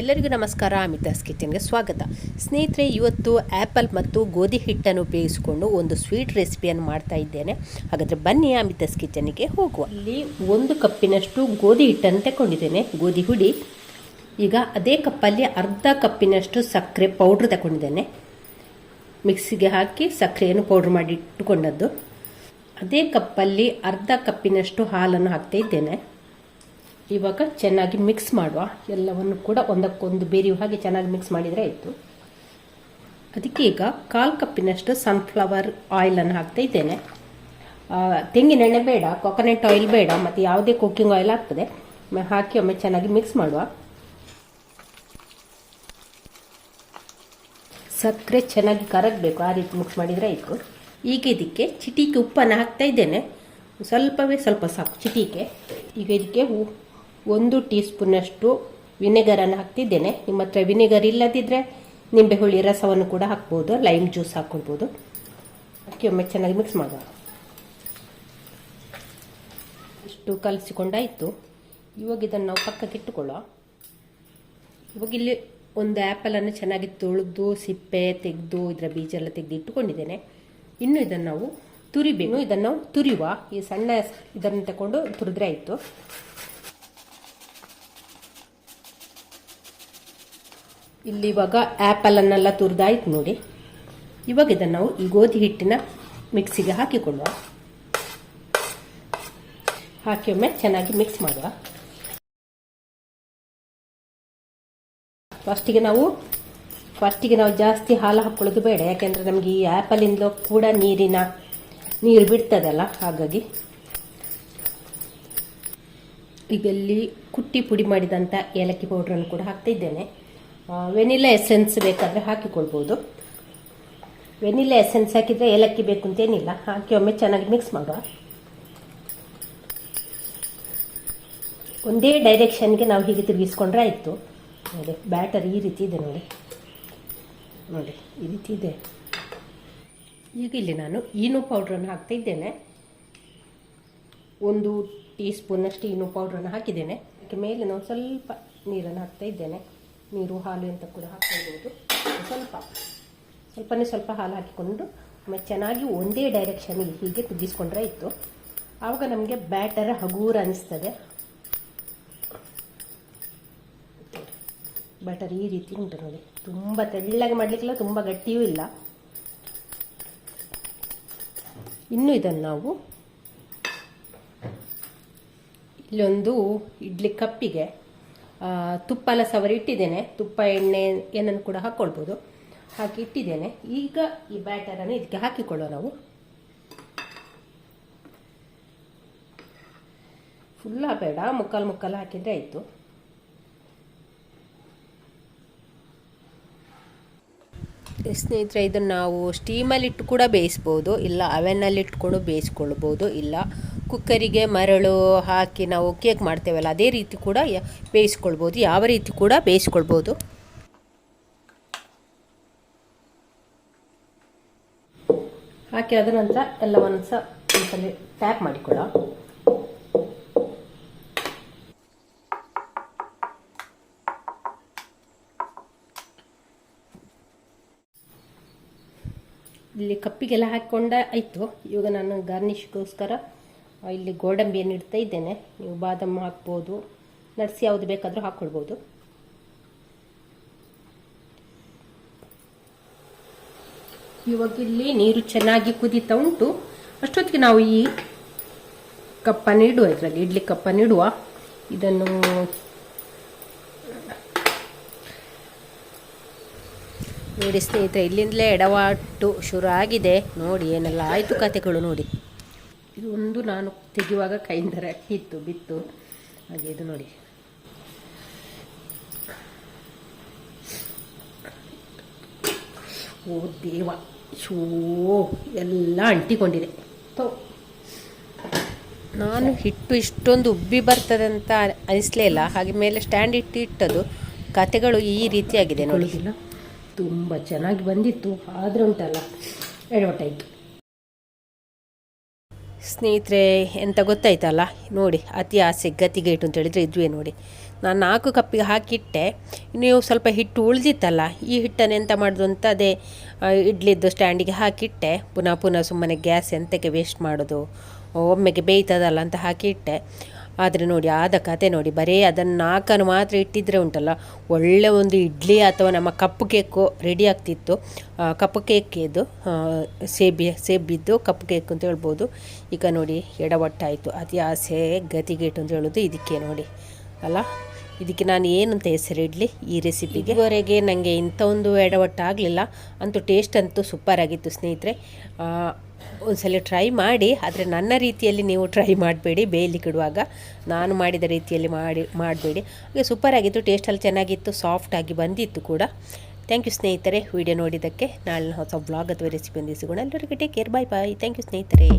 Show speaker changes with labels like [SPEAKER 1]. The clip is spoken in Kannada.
[SPEAKER 1] ಎಲ್ಲರಿಗೂ ನಮಸ್ಕಾರ ಅಮಿತಾಸ್ ಕಿಚನ್ಗೆ ಸ್ವಾಗತ. ಸ್ನೇಹಿತರೆ, ಇವತ್ತು ಆ್ಯಪಲ್ ಮತ್ತು ಗೋಧಿ ಹಿಟ್ಟನ್ನು ಉಪಯೋಗಿಸಿಕೊಂಡು ಒಂದು ಸ್ವೀಟ್ ರೆಸಿಪಿಯನ್ನು ಮಾಡ್ತಾ ಇದ್ದೇನೆ. ಹಾಗಾದರೆ ಬನ್ನಿ ಅಮಿತಾಸ್ ಕಿಚನ್ಗೆ ಹೋಗುವ. ಇಲ್ಲಿ ಒಂದು ಕಪ್ಪಿನಷ್ಟು ಗೋಧಿ ಹಿಟ್ಟನ್ನು ತಗೊಂಡಿದ್ದೇನೆ, ಗೋಧಿ ಹುಡಿ. ಈಗ ಅದೇ ಕಪ್ಪಲ್ಲಿ ಅರ್ಧ ಕಪ್ಪಿನಷ್ಟು ಸಕ್ಕರೆ ಪೌಡ್ರ್ ತಗೊಂಡಿದ್ದೇನೆ. ಮಿಕ್ಸಿಗೆ ಹಾಕಿ ಸಕ್ಕರೆಯನ್ನು ಪೌಡ್ರ್ ಮಾಡಿ ಇಟ್ಟುಕೊಂಡದ್ದು. ಅದೇ ಕಪ್ಪಲ್ಲಿ ಅರ್ಧ ಕಪ್ಪಿನಷ್ಟು ಹಾಲನ್ನು ಹಾಕ್ತಾ ಇದ್ದೇನೆ. ಇವಾಗ ಚೆನ್ನಾಗಿ ಮಿಕ್ಸ್ ಮಾಡುವ. ಎಲ್ಲವನ್ನು ಕೂಡ ಒಂದಕ್ಕೊಂದು ಬೇರೆಯು ಹಾಗೆ ಚೆನ್ನಾಗಿ ಮಿಕ್ಸ್ ಮಾಡಿದರೆ ಆಯಿತು. ಅದಕ್ಕೆ ಈಗ ಕಾಲು ಕಪ್ಪಿನಷ್ಟು ಸನ್ಫ್ಲವರ್ ಆಯಿಲನ್ನು ಹಾಕ್ತಾ ಇದ್ದೇನೆ. ತೆಂಗಿನೆಣ್ಣೆ ಬೇಡ ಕೊಕೊನೆಟ್ ಆಯಿಲ್ ಬೇಡ, ಮತ್ತು ಯಾವುದೇ ಕುಕ್ಕಿಂಗ್ ಆಯಿಲ್ ಆಗ್ತದೆ. ಹಾಕಿ ಒಮ್ಮೆ ಚೆನ್ನಾಗಿ ಮಿಕ್ಸ್ ಮಾಡುವ. ಸಕ್ಕರೆ ಚೆನ್ನಾಗಿ ಕರಗಬೇಕು, ಆ ರೀತಿ ಮಿಕ್ಸ್ ಮಾಡಿದರೆ ಆಯಿತು. ಈಗ ಇದಕ್ಕೆ ಚಿಟಿಕೆ ಉಪ್ಪನ್ನು ಹಾಕ್ತಾ ಇದ್ದೇನೆ. ಸ್ವಲ್ಪವೇ ಸ್ವಲ್ಪ ಸಾಕು ಚಿಟಿಕೆ. ಈಗ ಇದಕ್ಕೆ ಒಂದು ಟೀ ಸ್ಪೂನಷ್ಟು ವಿನೆಗರನ್ನು ಹಾಕ್ತಿದ್ದೇನೆ. ನಿಮ್ಮ ಹತ್ರ ವಿನೆಗರ್ ಇಲ್ಲದಿದ್ದರೆ ನಿಂಬೆಹುಳಿ ರಸವನ್ನು ಕೂಡ ಹಾಕ್ಬೋದು, ಲೈಮ್ ಜ್ಯೂಸ್ ಹಾಕ್ಕೊಳ್ಬೋದು ಅಕ್ಕಿ ಒಮ್ಮೆ ಚೆನ್ನಾಗಿ ಮಿಕ್ಸ್ ಮಾಡೋಣ. ಇಷ್ಟು ಕಲಸಿಕೊಂಡಾಯಿತು. ಇವಾಗ ಇದನ್ನು ನಾವು ಪಕ್ಕಕ್ಕೆ ಇಟ್ಟುಕೊಳ್ಳುವ ಇವಾಗ ಇಲ್ಲಿ ಒಂದು ಆ್ಯಪಲನ್ನು ಚೆನ್ನಾಗಿ ತೊಳೆದು, ಸಿಪ್ಪೆ ತೆಗೆದು, ಇದರ ಬೀಜ ಎಲ್ಲ ತೆಗೆದು ಇಟ್ಟುಕೊಂಡಿದ್ದೇನೆ. ಇನ್ನು ಇದನ್ನು ನಾವು ತುರಿಬೇಕು. ಇದನ್ನು ನಾವು ತುರಿಯುವ. ಈ ಸಣ್ಣ ಇದನ್ನು ತಗೊಂಡು ತುರಿದ್ರೆ ಆಯಿತು. ಇಲ್ಲಿ ಇವಾಗ ಆ್ಯಪಲನ್ನೆಲ್ಲ ತುರಿದಾಯ್ತು ನೋಡಿ. ಇವಾಗ ಇದನ್ನು ನಾವು ಈ ಗೋಧಿ ಹಿಟ್ಟಿನ ಮಿಕ್ಸಿಗೆ ಹಾಕಿಕೊಳ್ಳುವ. ಹಾಕಿ ಒಮ್ಮೆ ಚೆನ್ನಾಗಿ ಮಿಕ್ಸ್ ಮಾಡುವ. ಫಸ್ಟಿಗೆ ನಾವು ಫಸ್ಟಿಗೆ ನಾವು ಜಾಸ್ತಿ ಹಾಲು ಹಾಕ್ಕೊಳ್ಳೋದು ಬೇಡ. ಯಾಕೆಂದರೆ ನಮಗೆ ಈ ಆ್ಯಪಲಿಂದ ಕೂಡ ನೀರಿನ ನೀರು ಬಿಡ್ತದಲ್ಲ, ಹಾಗಾಗಿ. ಇದೆಲ್ಲಿ ಕುಟ್ಟಿ ಪುಡಿ ಮಾಡಿದಂಥ ಏಲಕ್ಕಿ ಪೌಡ್ರನ್ನು ಕೂಡ ಹಾಕ್ತಾ ಇದ್ದೇನೆ. ವೆನಿಲಾ ಎಸೆನ್ಸ್ ಬೇಕಾದರೆ ಹಾಕಿಕೊಳ್ಬೋದು. ವೆನಿಲಾ ಎಸೆನ್ಸ್ ಹಾಕಿದರೆ ಏಲಕ್ಕಿ ಬೇಕು ಅಂತೇನಿಲ್ಲ, ಹಾಕಿ ಒಮ್ಮೆ ಚೆನ್ನಾಗಿ ಮಿಕ್ಸ್ ಮಾಡುವ. ಒಂದೇ ಡೈರೆಕ್ಷನ್ಗೆ ನಾವು ಹೀಗೆ ತಿರುಗಿಸ್ಕೊಂಡ್ರೆ ಆಯಿತು. ನೋಡಿ, ಬ್ಯಾಟರ್ ಈ ರೀತಿ ಇದೆ ನೋಡಿ. ನೋಡಿ, ಈ ರೀತಿ ಇದೆ. ಈಗ ಇಲ್ಲಿ ನಾನು ಈನು ಪೌಡ್ರನ್ನು ಹಾಕ್ತಾ ಇದ್ದೇನೆ. ಒಂದು ಟೀ ಸ್ಪೂನಷ್ಟು ಈನು ಪೌಡ್ರನ್ನು ಹಾಕಿದ್ದೇನೆ. ಅದಕ್ಕೆ ಮೇಲೆ ನಾವು ಸ್ವಲ್ಪ ನೀರನ್ನು ಹಾಕ್ತಾ ಇದ್ದೇನೆ. ನೀರು, ಹಾಲು ಅಂತ ಕೂಡ ಹಾಕ್ಕೊಳ್ಬೋದು. ಸ್ವಲ್ಪ, ಸ್ವಲ್ಪನೇ ಸ್ವಲ್ಪ ಹಾಲು ಹಾಕಿಕೊಂಡು, ಆಮೇಲೆ ಚೆನ್ನಾಗಿ ಒಂದೇ ಡೈರೆಕ್ಷನ್ಗೆ ಹೀಗೆ ಕುದಿಸ್ಕೊಂಡ್ರೆ ಇತ್ತು ಆವಾಗ ನಮಗೆ ಬ್ಯಾಟರ್ ಹಗೂರ ಅನಿಸ್ತದೆ. ಬ್ಯಾಟರ್ ಈ ರೀತಿ ಉಂಟು ನೋಡಿ. ತುಂಬ ತೆಳ್ಳಗೆ ಮಾಡಲಿಕ್ಕಿಲ್ಲ ತುಂಬ ಗಟ್ಟಿಯೂ ಇಲ್ಲ. ಇನ್ನು ಇದನ್ನು ನಾವು ಇಲ್ಲೊಂದು ಇಡ್ಲಿ ಕಪ್ಪಿಗೆ ತುಪ್ಪ ಎಲ್ಲ ಸವರಿ ಇಟ್ಟಿದ್ದೇನೆ. ತುಪ್ಪ, ಎಣ್ಣೆ, ಏನನ್ನು ಕೂಡ ಹಾಕ್ಕೊಳ್ಬೋದು ಹಾಕಿ ಇಟ್ಟಿದ್ದೇನೆ. ಈಗ ಈ ಬ್ಯಾಟರನ್ನು ಇದಕ್ಕೆ ಹಾಕಿಕೊಳ್ಳೋ ನಾವು. ಫುಲ್ಲ ಬೇಡ. ಮುಕ್ಕಾಲು ಮುಕ್ಕಾಲು ಹಾಕಿದ್ರೆ ಆಯಿತು. ಸ್ನೇಹಿತರೆ, ಇದನ್ನು ನಾವು ಸ್ಟೀಮಲ್ಲಿಟ್ಟು ಕೂಡ ಬೇಯಿಸ್ಬೋದು. ಇಲ್ಲ ಅವೆನಲ್ಲಿ ಇಟ್ಕೊಂಡು ಬೇಯಿಸ್ಕೊಳ್ಬೋದು. ಇಲ್ಲ ಕುಕ್ಕರಿಗೆ ಮರಳು ಹಾಕಿ ನಾವು ಕೇಕ್ ಮಾಡ್ತೇವಲ್ಲ, ಅದೇ ರೀತಿ ಕೂಡ ಬೇಯಿಸ್ಕೊಳ್ಬೋದು. ಯಾವ ರೀತಿ ಕೂಡ ಬೇಯಿಸ್ಕೊಳ್ಬೋದು. ಹಾಕಿ ಅದ ನಂತರ ಎಲ್ಲವನ್ನು ಸಹ ಒಂದ್ಸಲ ಪ್ಯಾಕ್ ಮಾಡಿಕೊಳ್ಳ ಇಲ್ಲಿ ಕಪ್ಪಿಗೆಲ್ಲ ಹಾಕ್ಕೊಂಡ ಆಯಿತು. ಇವಾಗ ನಾನು ಗಾರ್ನಿಷ್ಗೋಸ್ಕರ ಇಲ್ಲಿ ಗೋಡಂಬಿಯನ್ನು ಇಡ್ತಾ ಇದ್ದೇನೆ. ನೀವು ಬಾದಾಮ್ ಹಾಕ್ಬೋದು. ನಟ್ಸ್ ಯಾವುದು ಬೇಕಾದರೂ ಹಾಕ್ಕೊಳ್ಬೋದು. ಇವಾಗ ಇಲ್ಲಿ ನೀರು ಚೆನ್ನಾಗಿ ಕುದೀತಾ ಉಂಟು. ಅಷ್ಟೊತ್ತಿಗೆ ನಾವು ಈ ಕಪ್ಪನ್ನು ಇಡುವ, ಇದರಲ್ಲಿ ಇಡ್ಲಿ ಕಪ್ಪನ್ನು ಇಡುವ. ಇದನ್ನು ನೋಡಿ ಸ್ನೇಹಿತರೆ, ಇಲ್ಲಿಂದಲೇ ಎಡವಾಟು ಶುರು ಆಗಿದೆ. ನೋಡಿ, ಏನೆಲ್ಲ ಆಯಿತು ಕತೆಗಳು ನೋಡಿ. ಇದು ಒಂದು ನಾನು ತೆಗೆಯುವಾಗ ಕೈಯಿಂದ ರಟ್ಟಿತ್ತು ಬಿತ್ತು. ಹಾಗೆ ಇದು ನೋಡಿ. ಓ ದೇವ, ಶೋ, ಎಲ್ಲ ಅಂಟಿಕೊಂಡಿದೆ. ತೋ ನಾನು ಹಿಟ್ಟು ಇಷ್ಟೊಂದು ಉಬ್ಬಿ ಬರ್ತದೆ ಅಂತ ಅನಿಸ್ಲೇ ಇಲ್ಲ. ಹಾಗೆ ಮೇಲೆ ಸ್ಟ್ಯಾಂಡ್ ಇಟ್ಟು ಇಟ್ಟದು ಕತೆಗಳು ಈ ರೀತಿಯಾಗಿದೆ ನೋಡಿ. ತುಂಬ ಚೆನ್ನಾಗಿ ಬಂದಿತ್ತು. ಆದರೆ ಉಂಟಲ್ಲ. ಎಡವಟ್ಟಾಯಿತು. ಸ್ನೇಹಿತರೆ, ಎಂತ ಗೊತ್ತಾಯ್ತಲ್ಲ? ನೋಡಿ, ಅತಿ ಆಸೆ ಗತಿಗೆ ಇಟ್ಟು ಅಂತ ಹೇಳಿದ್ರೆ ಇದ್ವೇ ನೋಡಿ. ನಾನು ನಾಲ್ಕು ಕಪ್ಪಿಗೆ ಹಾಕಿಟ್ಟೆ. ನೀವು ಸ್ವಲ್ಪ ಹಿಟ್ಟು ಉಳಿದಿತ್ತಲ್ಲ, ಈ ಹಿಟ್ಟನ್ನು ಎಂತ ಮಾಡೋದು ಅಂತ ಅದೇ ಇಡ್ಲಿದ್ದು ಸ್ಟ್ಯಾಂಡಿಗೆ ಹಾಕಿಟ್ಟೆ. ಪುನಃ ಪುನಃ ಸುಮ್ಮನೆ ಗ್ಯಾಸ್ ಎಂತಕ್ಕೆ ವೇಸ್ಟ್ ಮಾಡೋದು, ಒಮ್ಮೆಗೆ ಬೇಯ್ತದಲ್ಲ ಅಂತ ಹಾಕಿಟ್ಟೆ. ಆದರೆ ನೋಡಿ ಆದ ಕತೆ ನೋಡಿ, ಬರೀ ಅದನ್ನು ನಾಲ್ಕನ್ನು ಮಾತ್ರ ಇಟ್ಟಿದ್ರೆ ಉಂಟಲ್ಲ, ಒಳ್ಳೆ ಒಂದು ಇಡ್ಲಿ ಅಥವಾ ನಮ್ಮ ಕಪ್ಪು ಕೇಕು ರೆಡಿ ಆಗ್ತಿತ್ತು. ಕಪ್ಪು ಕೇಕ್ ಇದು ಸೇಬಿ, ಸೇಬಿದ್ದು ಕಪ್ಪು ಕೇಕ್ ಅಂತ ಹೇಳ್ಬೋದು. ಈಗ ನೋಡಿ ಎಡವಟ್ಟಾಯಿತು, ಅತಿ ಆಸೆ ಗತಿಗೇಟು ಅಂತ ಹೇಳೋದು ಇದಕ್ಕೆ ನೋಡಿ, ಅಲ್ಲ? ಇದಕ್ಕೆ ನಾನು ಏನಂತ ಹೆಸರಿಡಲಿ ಈ ರೆಸಿಪಿಗೆ ಇದುವರೆಗೆ ನನಗೆ ಇಂಥ ಒಂದು ಎಡವಟ್ಟು ಆಗಲಿಲ್ಲ ಅಂತೂ ಟೇಸ್ಟ್ ಅಂತೂ ಸೂಪರ್ ಆಗಿತ್ತು ಸ್ನೇಹಿತರೆ. ಒಂದ್ಸಲ ಟ್ರೈ ಮಾಡಿ, ಆದರೆ ನನ್ನ ರೀತಿಯಲ್ಲಿ ನೀವು ಟ್ರೈ ಮಾಡಬೇಡಿ, ಬೇಯಲಿಕ್ಕೆ ಇಡುವಾಗ. ನಾನು ಮಾಡಿದ ರೀತಿಯಲ್ಲಿ ಮಾಡಿ, ಮಾಡಬೇಡಿ. ಹಾಗೆ ಸೂಪರ್ ಆಗಿತ್ತು ಟೇಸ್ಟಲ್ಲಿ ಚೆನ್ನಾಗಿತ್ತು ಸಾಫ್ಟಾಗಿ ಬಂದಿತ್ತು ಕೂಡ. ಥ್ಯಾಂಕ್ ಯು ಸ್ನೇಹಿತರೆ ವಿಡಿಯೋ ನೋಡಿದ್ದಕ್ಕೆ. ನಾಳೆ ಹೊಸ ಬ್ಲಾಗ್ ಅಥವಾ ರೆಸಿಪಿ ಸಿಗೋಣ ಎಲ್ಲರಿಗೂ take care bye bye thank you ಸ್ನೇಹಿತರೆ.